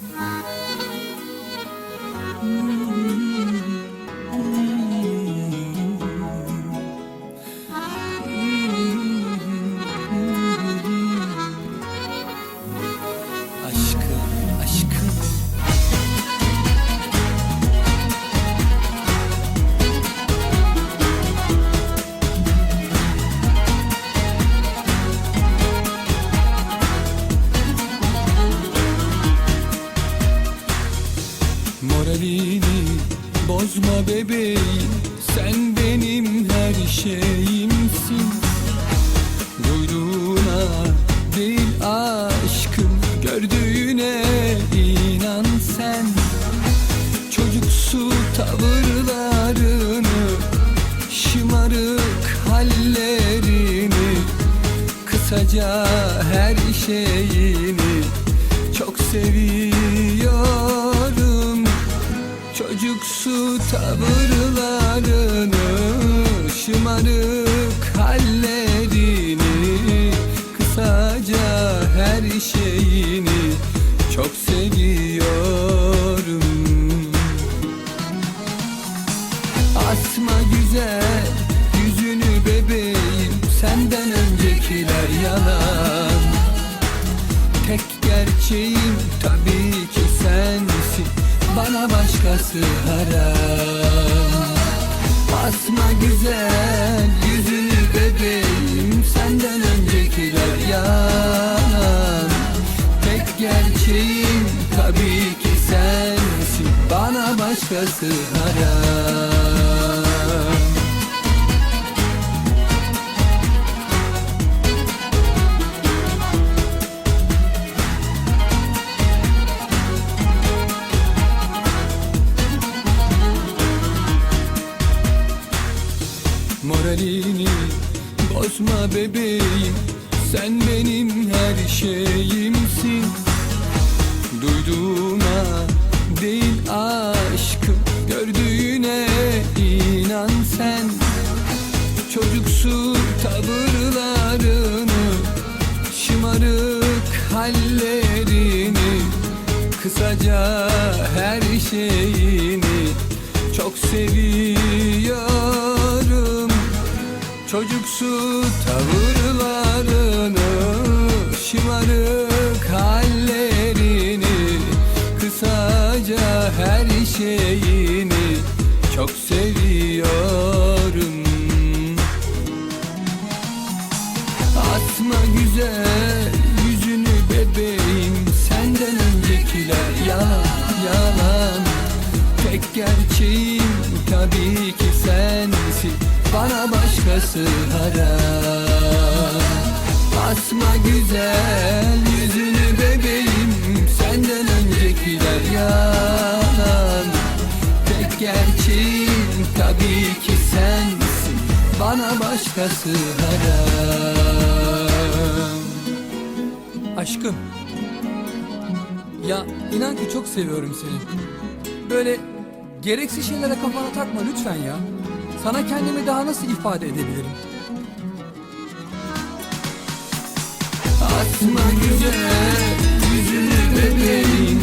Aşkım, Moralini bozma bebeğim. Sen benim her şeyimsin. Duyduğuna değil aşkım Gördüğüne inan sen. Çocuksu tavırlarını Şımarık hallerini Kısaca her şeyini Çok seviyorum Çocuksu tavırlarını Şımarık hallerini Kısaca her şeyini Çok seviyorum. Asma güzel yüzünü bebeğim Senden öncekiler yalan. Tek gerçeğim başkası haram. Asma güzel yüzünü bebeğim Senden öncekiler yalan. Tek gerçeğim tabii ki sensin Bana başkası haram Moralini bozma bebeğim Sen benim her şeyimsin. Duyduğuna değil aşkım Gördüğüne inan sen. Çocuksu tavırlarını Şımarık hallerini Kısaca her şeyini Çok seviyorum Çocuksu tavırlarını Şımarık hallerini Kısaca her şeyini Çok seviyorum. Asma güzel yüzünü bebeğim Senden öncekiler yalan yalan. Tek sensin Bana başkası haram Asma güzel yüzünü bebeğim Senden öncekiler yalan. Tek gerçeğim tabii ki sensin Bana başkası haram Aşkım Ya inan ki çok seviyorum seni. Böyle gereksiz şeylere kafana takma lütfen ya sana kendimi daha nasıl ifade edebilirim? Atma güzel yüzünü bebeğim